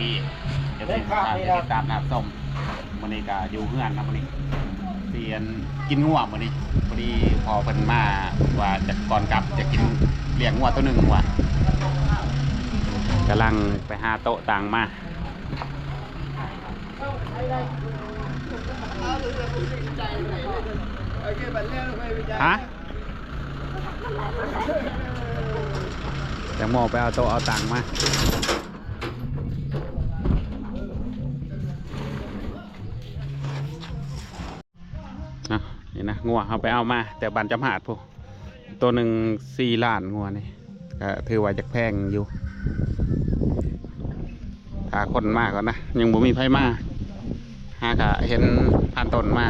ดีและสวัสดีเดี๋ยวเป็นการติดตามนะครับส้มวันนี้ก็อยู่เพื่อนนะวันนี้เรียนกินงัววันนี้พอดีพอเพิ่นมาว่าจะก่อนกลับจะกินเลี้ยงงัวตัวหนึ่งว่ะกำลังไปหาโต๊ะต่างมาฮะแตงโมไปเอาโต๊ะเอาตังค์มา นี่นะงัวเอาไปเอามา แต่บันจำหาดพวกตัวหนึ่งสี่ล้านงัวนี่ก็ถือว่าจะแพงอยู่ถ้าคนมากก่อนนะ ยังบ่มีไผมาหากะเห็นผ่านต้นมา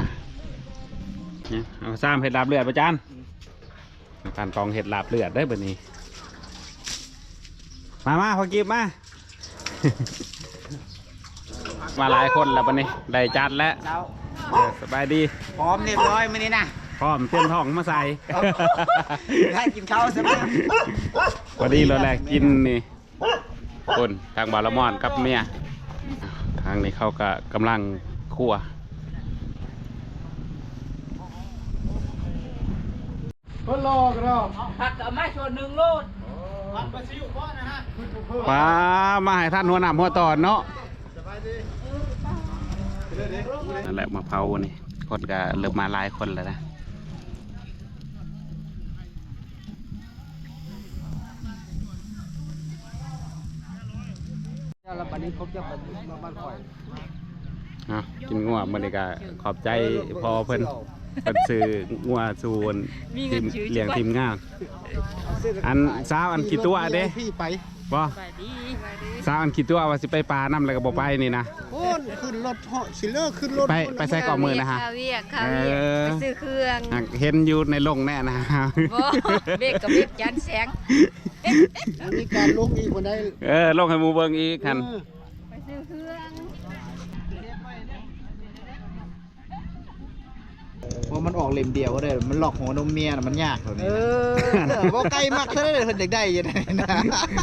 เนี่ยเอาซ้ำเห็ดลาบเลือดประจานการกองเห็ดลาบเลือดได้แบบนี้ มามาพอกิบมา มาหลายคนแล้วบันนี้ได้จัดแล้ว เจ้าเออสบายดี พร้อมเรียบร้อยมื้อนี้นะพร้อมเตรียมท้องมาใส่ ให้กินข้าวซะมั้ยพอดีเราแรกกินนี่คนทางบาลามอนกับเมียทางนี้เขาก็กำลังคั่วคนรอกันเราผักกับไม้ส่วนหนึ่งโลดผัดปลาซิวพ่อนะฮะคุณผู้เพิ่มป้ามาให้ท่านหัวหน้าหัวตอนเนาะสบายดีเดี๋ยวเดี๋ยว นั่นแหละมาเผานี่คนก็เริ่มมาหลายคนแล้วนะแล้วบัดนี้ผมจะไปบ้านข่อยเอากินงัวมันนี่ก็ขอบใจพอเพิ่นเพิ่นซื้องัวสูนทีมเลี้ยงทีมงานอันสาวอันกี่ตัวเด้พี่ไป บ่สาวอันกี่ตัวว่าสิไปปลาน้ำแล้วก็บ่ไปนี่นะ โอ้นขึ้นรถเหาะสิเลอร์ขึ้นรถไปไปใส่กล่องมือนะฮะ ข้าวเวียกข้าวเวียกเออ ไปซื้อเครื่องหากเห็นอยู่ในลงแน่นะบ่เบกกับเบกจันแสงมีการลงอีกคนได้เออลงให้หมูเบิงอีกคันไปซื้อ ว่ามันออกเล่มเดียวก็ได้ มันหลอกหัวนมเมียน่ะมันยากเท่านี้เออบ่ไกลมากเท่านั้นเลยเพิ่นอยากได้ยังไงนะ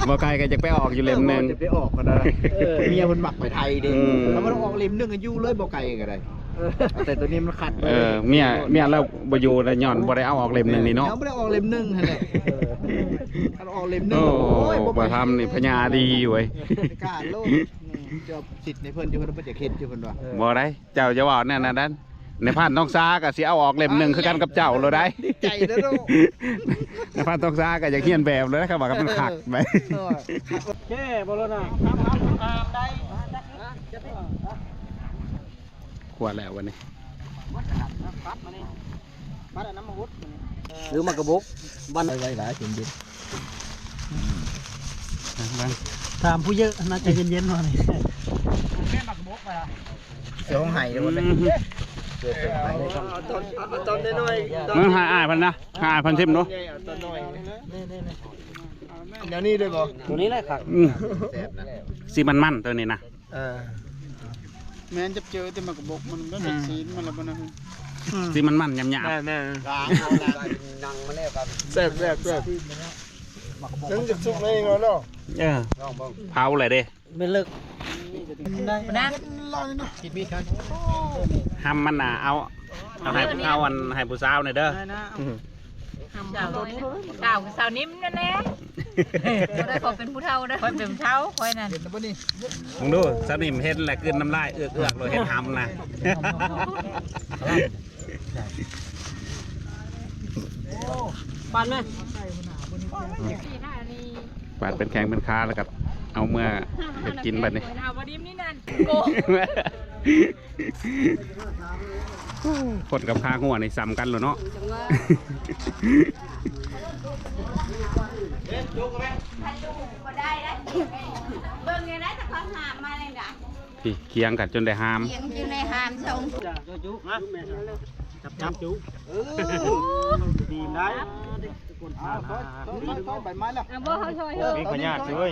บ่ไกลก็จะไปออกอยู่เล่มหนึงจะไปออกก็ได้เมียเพิ่นมักไปไทยเด้อืม แล้วมันออกเล่มหนึงก็อยู่เลยบ่ไกลก็ได้แต่ตัวนี้มันขัดเออเมียเมียเราบ่อยู่แล้วย้อนบ่ได้เอาออกเล่มหนึงนี่เนาะดี๋ยวบ่ได้ออกเล่มหนึงหั่นแหละถ้าออกเล่มหนึงโอ้โอ้ยบ่ทำนี่พญาดีอยู่เว้ยกล้าโลดเจ้าสิทธิ์ในเพิ่นอยู่เพิ่นบ่จะเฮ็ดอยู่เพิ่นว่า บ่ได้ เจ้าจะว่าแน่นะนั้น ในพานต้องซาก็สิเอาออกเล่มหนึงคือกันกับเจ้าเลยได้ดีใจเด้อเนาะในพานต้องซาก็อยากเฮียนแบบเลยนะครับว่าก็มันขัดไปแค่บอลนะขวดแล้ววันนี้หรือมากระบกวันไว้หลายเย็นบ้างถามผู้เยอะน่าจะเย็นๆหน่อยเสือของไห้เด้อ บ่ได้ตอนน้อยมึงหาอ่านพันนะหาอ่านพันเทมเนาะเดี๋ยวนี้ด้วยบ่ตัวนี้แหละครับสีมันมันตัวนี้นะแม้นจะเจอแต่มากระบอกมันก็จะซีมันล้วมันะสีมันมันยำยแม่แม่ล้างเอาล้างนั่งมาแล้วครับแซ่บแซ่บแซ่บนึงจะสุกเองเนาะเออเผาเลยเด้ ไม่เลิกนะกินมีดครับห้ามมันน่ะเอาเอาให้เอาอันให้ผู้สาวหน่อยเด้อดาวดาวกับสาวนิ่มนั่นแหละบ่ได้ขอเป็นผู้เฒ่าได้อคอยเป็นผู้เฒ่าคอยนั่นเห็นบ่นี่มึงดูสนิมเห็นแหละกลืนน้ำลายเอือกเอือกเลยเห็นหำนะปานไหมปาดเป็นแข็งเป็นคาแล้วกับ เอาเมื่อเห็ดกินบัดนี้เอาบ่ดิ้มนี่นั่นโกคนกับข้าหัวในซ้ำกันเลยเนาะจังว่าบ่ได้นะเบิ่งยังไงถ้าเขาหามมาเลยนะพี่เคียงกันจนได้หามเสียงอยู่ในหามชงจุกนะจับจับจุกดีได้ใบไม้แล้วเอาบ่เขาช่วยเถอะมีขยะช่วย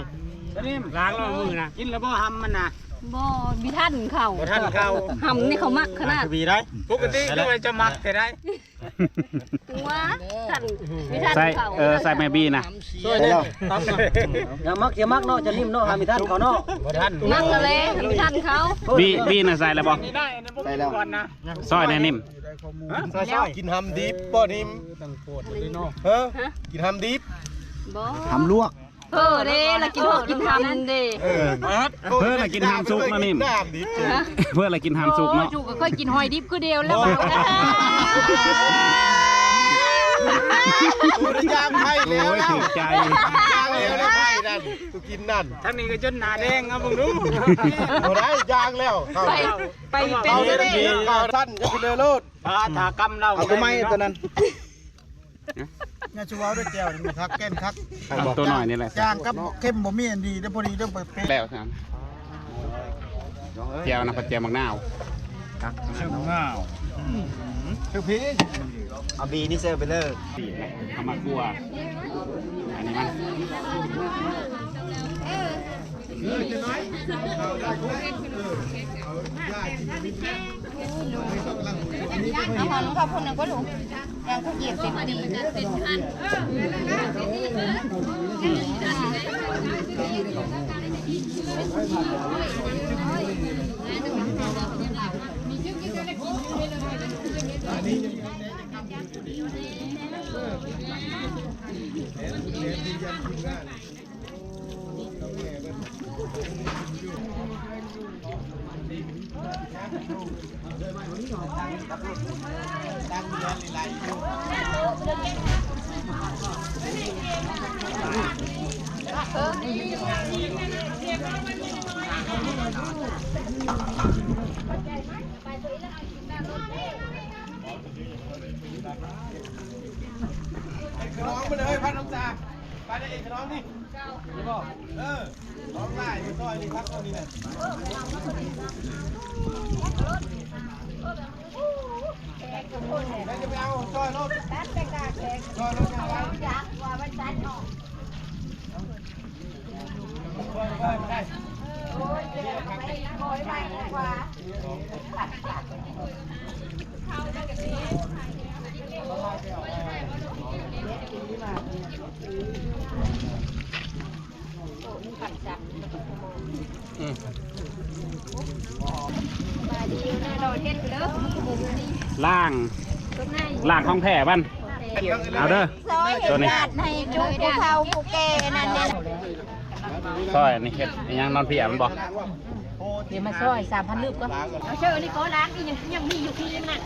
นี่ล้างแล้วมือนะกินแล้วบ่ทำมันนะบ่มีท่านเขาบ่ทันเข้าหำนี่เขามักขนาดทวีได้ปกติก็จะมักแต่ได้หัวท่านมีท่านใส่เขาเออใส่แม่บี้นะช่วยแล้วตั้งเนาะอย่ามักอย่ามักเนาะจะนิ่มเนาะหามีท่านเขาเนาะบ่ทันมักกันเลยมีท่านเขาบี้บี้น่ะใส่แล้วบ่ใส่แล้วซอยแน่นิ่มซอยๆกินหำดิบบ่นิ่มตั้งโคตรเลยเนาะเฮ้อฮะกินหำดิบบ่ทำลวก เออเด้ละกินหอกกินทำเด้เออเพื่อนน่ะกินหามซุกนะนิ่มน้ำดิบเจ้ฮะเพื่อนอะไรกินหามสุกเนาะโอ้จูก็ค่อยกินหอยดิบคือเดียวแล้วบ่นะกูได้ย่างไผ่แล้วโอ้ยแล้วถึกใจย่างแล้วแล้วไผ่นั่นกูกินนั่นท่านนี้ก็จนหน้าแดงครับมึงดูบ่ได้ย่างแล้วเข้าไปไปเป็นเอาเด้ได้ดีเอาท่านจะกินเลยโลดพาถากำเราเอาตัวไม้ตัวนั้น งาชูว้าวด้วยแก้วนี่คักแก้นคักเอาตัวหน่อยนี่แหละจางกับเข้มบ่มีอันดีเด้อพอดีต้องไปเป๊ะแล้วครับเจียวนะผัดเจียวมักนาวเชื่อมง่าวคือพี่เอาบีนี่เซอร์ไปเลยทำมากลัวอันนี้มันเอ อาหอนกับคนนึงก็ถูกยังเขาเหยียบเป็นดีเป็นพัน น้องมาเลยพันน้องจ่าไปได้เองน้องนี่นี่บ่เออน้องได้ซอยนี่ครับตรงนี้น่ะแล้วจะไปเอาซอยรถซอยรถยังไง ล่าง ล่างของแผ่บ้าน เอาเด้อตัวนี้ให้จุกผู้เฒ่าผู้แก่นั่นเนี่ยซอยนี่เฮ็ดอิหยังนอนเพียมันบอกเดี๋ยวมาซอยสามพันลูกก็เอาเชื่อนี่ก็ล้างนี่ยังยังมีอยู่ที่นี่น่ะ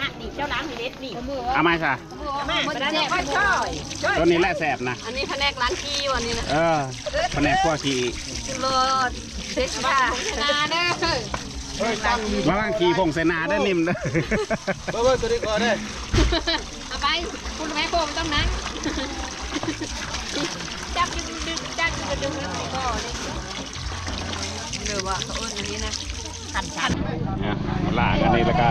อะนี่เจ้าล้างนี่เด็ดนี่เอาไหมซะแม่มันจะค่อยช่อยตัวนี้แหละแสบนะ อันนี้แผนกล้างขี้วันนี้นะเออแผนกขั้วขี้โลดเซ็กค่ะนาเด้อ เฮ้ยตั้งระวังขี้ผงเสนาได้อนิ่มเด้อเบิ่งเบิ่งตัวนี้ก่อนเด้เอาไปคุณแม่โค้งต้องนั้นจับดึงดึงจับดึงดึงแล้วก็นี่เดี๋ยวว่าเขาเอิ้นอันนี้นะขันขันเนี่ยล่างอันนี้แล้วก็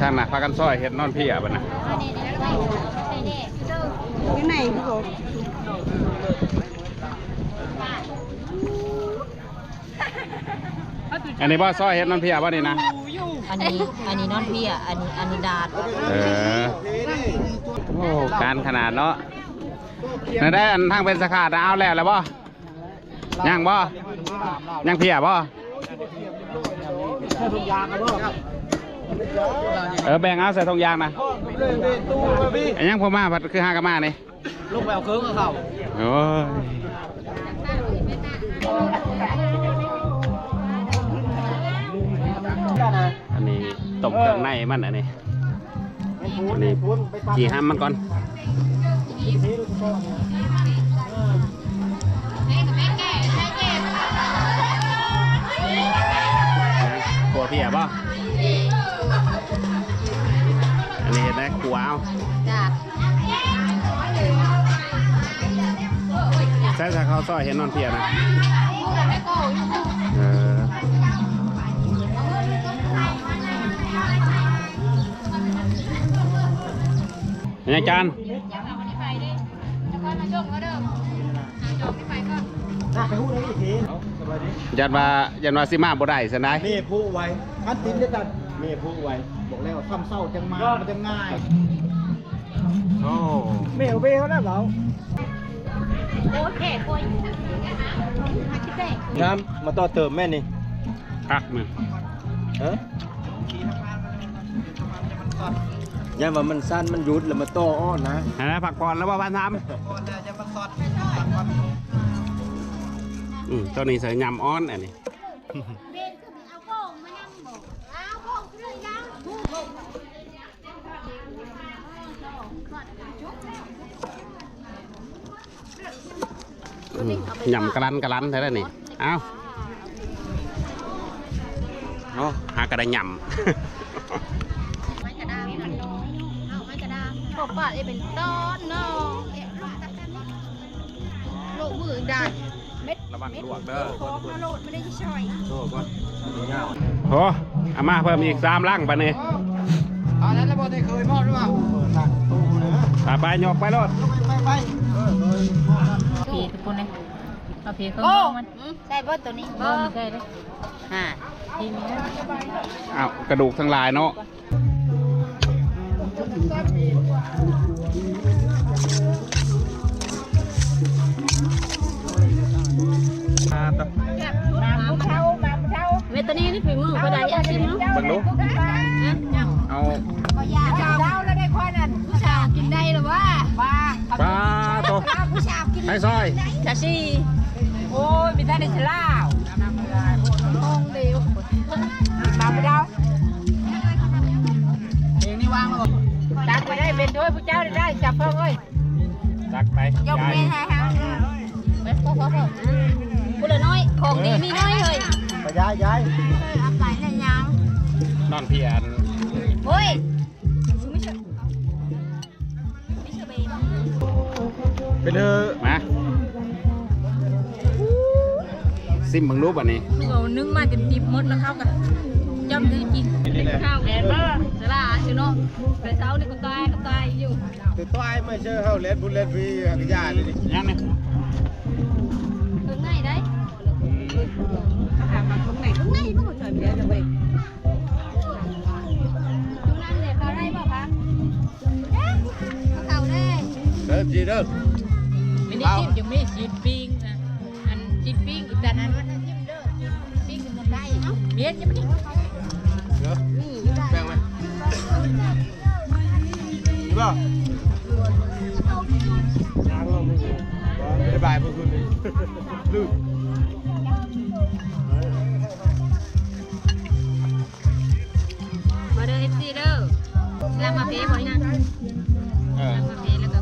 ข้างหน้าพากันซอยเฮ็ดนอนเพียบัดนะยังไงพี่โบ อันนี้บ่ซอยเฮ็ดนอนเพียบ่นี่นะอันนี้อันนี้นอนพี่อะอันนี้อันนี้ดาดเออโอ้การขนาดเนาะนั่นได้อันทางเป็นสาขาดเอาแล้วแล้วบ่ยังบ่ยังเพียบ่เออแบ่งเอาใส่ทงยางนะอันยังพอมาผัดคือหากะมานี่ลูกแววเคิร์กับเขาโอ้ย ต้มเครื่องในมันอันนี้อันนี้จีห้ามมันก่อนกลัวพี่อะป่ะอันนี้เห็นไหมกลัวเอาจ้าใช่ใช่เขาซอยเห็นนอนเพียนะเออ เป็นยังจานน่าไปหู้เลยอีกทีสบายยันว่ายันว่าสิมาบ่ได้ซะได้นี่ผู้ไว้อันติดด้วยกันนี่ผู้ไว้บอกแล้วซ้ำเศร้าจังมามันจะง่ายโอ้เมลเบลแล้วเหรอโอ้แก่โอ้ยหักที่แตกน้ำมาต่อเติมแม่นี่คักมึงเออ ยันว่ามันสั้นมันหยุดแล้วมาต่ออ้อนนะฮะพักผ่อนแล้วว่าวันทำอืมตัวนี้ใส่ยำอ้อนอันนี้เบนคือเอาโป่งมานั่งบอกเอาโป่งเรื่องยังอืมยำกระลันกระลันเท่านั้นนี่เอ้าโอ้หากระไดยไามพวกป้าเอเป็นต้นเอ๊ะลูกตาแป๊บนี้ลูกมือได้เม็ดระวังลวกเด้อของมาโหลดไม่ได้ช่อยโอ้เอามาเพิ่มอีกสามลังปะเนี่ยตอนนั้นแล้วบอได้เคยมอดหรือเปล่าไปไปยกไปรถไปไปผีทุกคนเลยเอาผีเข้ามันใช่บ่ตัวนี้บ่ใช่เลยฮะทีนี้อ้าวกระดูกทั้งลายเนาะ เวตานีนี่ฝีมือก็ได้ยาชิมเนาะเบังดูเอายาเจ้าแล้วได้ค่อยนั่นผู้ชายกินได้หรือว่าบ้าปลาตัวผู้ชายกินให้ซอยชาชีโอ้ยมีแต่ในฉลาว จ้าได้จับเพิ่มเอ้ยตักไปยกเมให้ฮะเว้ยพ่อพ่อพ่อผู้ละน้อยของดีมีน้อยเลยไปย้ายย้ายเอาไปในยังนอนเพียนเฮ้ยไม่ใช่ไม่ใช่เบนไปเถอะมาซิมเบังรูปอันนี้เรานึกมาเต็มทิพหมดแล้วเข้ากันจำได้กิน ข้าวแอนบ้าสลาชิโนไปเช้านี่ก็ตายก็ตายอยู่ตัวต้อยไม่เชื่อเฮาเล่นบุญเล่นฟรีหักยาเลยดิยังนี่ถึงไหนได้ถามมาตรงไหนตรงไหนก็หมดเลยเดียวจะไปตรงนั้นเลยเขาได้ป่ะคะเขาได้เด้อจีเด้อไม่ได้จิ้มยังไม่จิ้มปิ้งอะอันจิ้มปิ้งอีกแต่นั้นมันจิ้มเด้อปิ้งมันได้เมียนยังไม่ได้ ป่ะบ๊ายบายพวกคุณลืมมาเด้อเอฟซีเด้อแล้วมาเพย์บ่นี่นะเออแล้วมาเพย์แล้วก็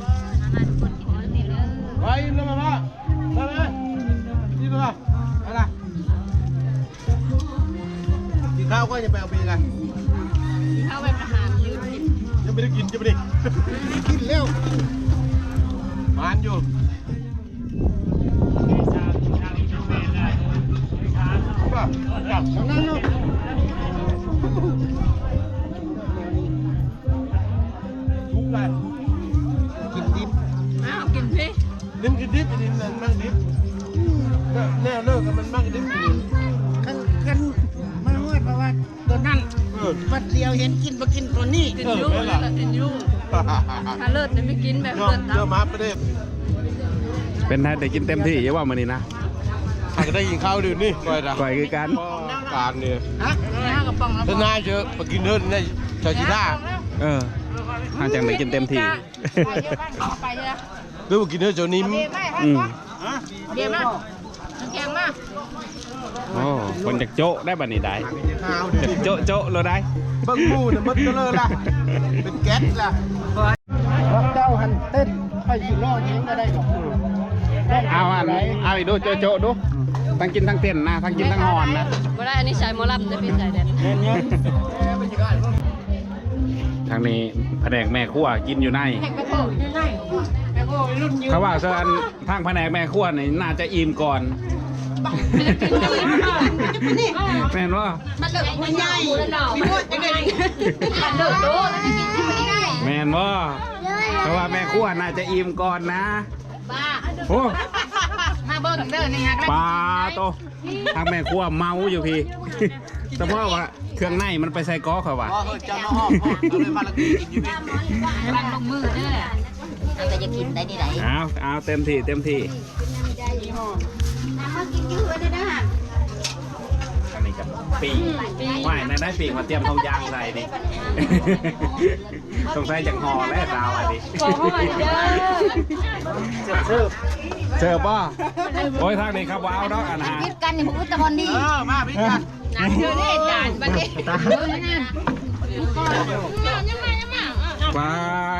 มามาทุกคนกินมาเพย์เด้อไปแล้วมาบ้ามาไหมนี่ป่ะอะไรกินข้าวก็จะไปเอาไปกันเข้าไปประหารยืนกินยัง ไม่ได้กินจะไม่ได้กินเร็วมานอยู่ป่ะจับทางนั้นเนาะ ถ้าเลิศเนี่ยไม่กินแบบยอเลิมศเยอะมาประเดี๋ยวเป็นไงได้กินเต็มที่อย่าว่ามันนี่นะอาจจะได้ยินข้าวดื่มนี่ก่อยนะก่อยคือกันการเนี่ยฮะห้ากระป๋องแล้วถ้านายเจอไปกินเดินในชาชิท่าเออหาจังได้กินเต็มที่ไปเยอะบ้างไปเยอะหรือว่ากินเดินเจ้านิ่มอืมเบียร์มาแข็งมา โอ้คนจากโจ๊ะได้บัดนี้ได้ข้าวจากโจ๊ะโจ๊ะเราได้เบิ้งมูเนี่ยมันก็เลยล่ะเป็นแก๊สล่ะรับเจ้าหันเต้นไปอยู่รอดยิงก็ได้หรอกเอาอันเอาอีกดูโจ๊ะโจ๊ะดูทั้งกินทั้งเต้นนะทั้งกินทั้งหอนนะบ่ได้อันนี้ใช้หมอลำจะเป็นสายแดนทางนี้แผนกแม่ครัวกินอยู่ในไปโผล่อยู่ไหนไปโผล่รุ่นยืนเขาว่าเซอัน ทางแผนกแม่ครัวนี่น่าจะอิ่มก่แม่นว่ามันเลิกมันใหญ่มีหมดยังไงมันเลิกโตแล้วจะกินไม่ได้แม่นว่าเพราะว่าแม่ครัวน่าจะอิ่มก่อนนะบ้าโอ้มาเบิ่งเด้อนี่ฮะปลาโตทางแม่ครัวเมาอยู่พี่แต่ว่าว่าเครื่องในมันไปใส่ก้อเขาว่ะเจ้าน้องอ้อมเลยมาละกินอยู่นี่กำลังลงมือเด้อเราก็จะกินได้ที่ไหนเอาเอาเต็มที่เต็มที่ มากินยืดได้ฮะอันนี้กับปีกไม่ในได้ปีกมาเตรียมทองยางใส่นี่ต้องใส่จากห่อและดาวอันนี้ขอหอดเด้อเสิร์ฟเสิร์ฟป่ะโอ้ยทางนี้ครับว้าวเนาะอันนะพิดกันนี่ผมอุตมอนดีเออมาพี่กันนักเด้อเด้จานบัดนี้เด้อนะยังมายังมาปลา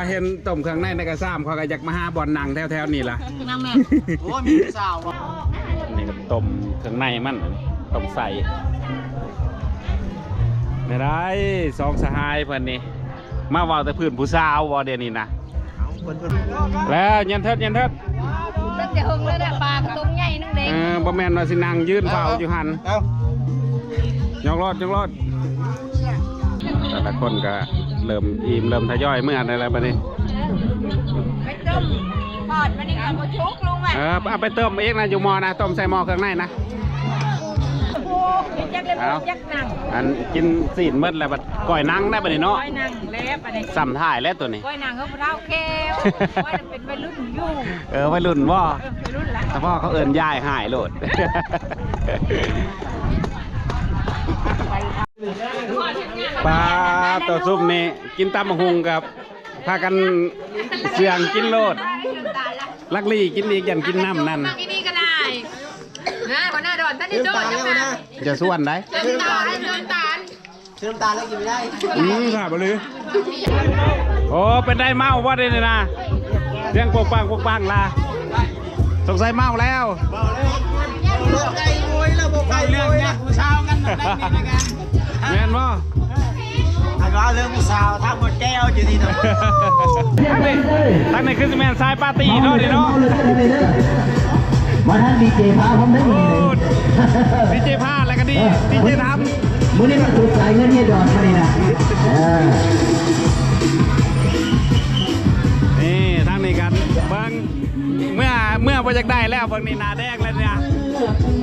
เห็นต้มเครื่องในในกระซ้ำเขาก็อยากมาหาบอลหนังแถวๆนี่ล่ะนั่งแม่โอ้ยมีผู้สาวว่ะนี่ก็ ต้มเครื่องในมันต้มใส่ไม่ได้สองสหายเพิ่นนี่มาเว่าแต่พื้นผู้สาววอเดียวนี้นะเอาเพิ่นเพิ่นแล้วยันเทิดยันเทิดตั้งแต่หงเลยแหละปลากระตุ้งใหญ่นึงเด็กเออบ่แม่นว่าสินางยืนเฝ้าอยู่หันเอายองรอดยองรอดแต่ละคนก็เริ่มอิ่มเริ่มทยอยเมื่อได้แล้วบัดนี้ ไปต้มปอดมันนี่ก็บ่ชุกลงมาเออเอาไปต้มเองนะอยู่หมอนะต้มใส่หม้อเครื่องในนะจักเลยจักนั่งอันกินสีนเมื่แล้วบัดก่อยนังได้บัดนี้เนาะก้อยนั่งเล็บอันนี้สัมถ่ายแล้วตัวนี้ก้อยนั่งเขาพร้าวแก้วก้อยเป็นวัยรุ่นอยู่เออวัยรุ่นว่าเออวัยรุ่นละแต่พ่อเขาเอินย่ายหายโหลดปลาตัวซุปนี่กินตำมะฮุงกับ พากันเสียงกินโลด ลักลี่กินอีกยันกินน้ำนั่นบางทีนี่ก็ได้นะคนหน้าดอนท่านนี่โดนจังนะจะส่วนได้เติมตาลเติมตาลเชื่อน้ำตาลแล้วกินไม่ได้อืมค่ะบลือโอ้เป็นได้เมาว่าได้เลยนะเสียงปกปังปกปังล่ะสงสัยเมาแล้วบอกไก่โวยแล้วบอกไก่โวยนะผู้สาวกันนั่นนี่นะกันแม่นบ่ถ้า ว่าเรื่องผู้สาวทำหมดแก้วอยู่ที่ตรงตั้งในขึ้นสิแมนสายปาร์ตี้เนาะนี่เนาะมาท่านดีเจพาผมได้โอ้เลยดีเจพาอะไรกันดีดีเจทมื้อนี้มาถูกสายเงินเฮียดอนมานี่นะนี่ทางนี้กันเบิ่งเมื่อเมื่อพอจากได้แล้วเบิ่งนี่นาแดงแล้วเนี่ย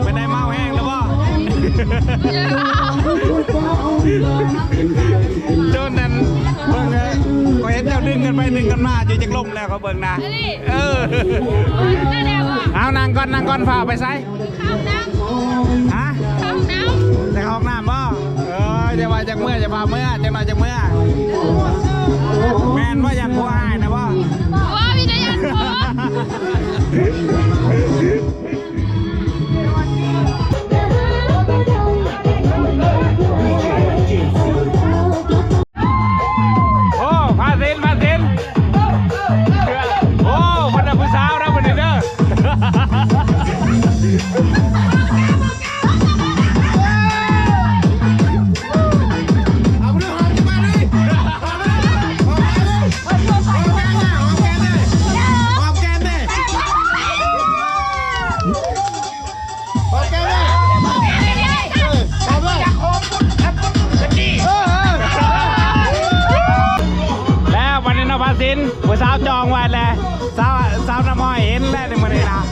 ไม่ได้เมาแห้งแล้วบ่โจนนั้นเบิ่งเลยก็เห็นเจ้าดึงกันไปดึงกันมาอยู่จากลมแล้วเขาเบิ่งนะเออน่าแดงว่ะเอานางก่อนนางก่อนฝ่าไปไซข้าวน้ฮะำข้าวน้จะเข้าห้องน้ำบ่เออจะมาจากเมื่อจะพาเมื่อจะมาจากเมื่อแม่นว่าอยากหัวหายนะบ่ำว้าพี่นายยันหัว สาวจองไว้แล้ว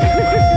Woo!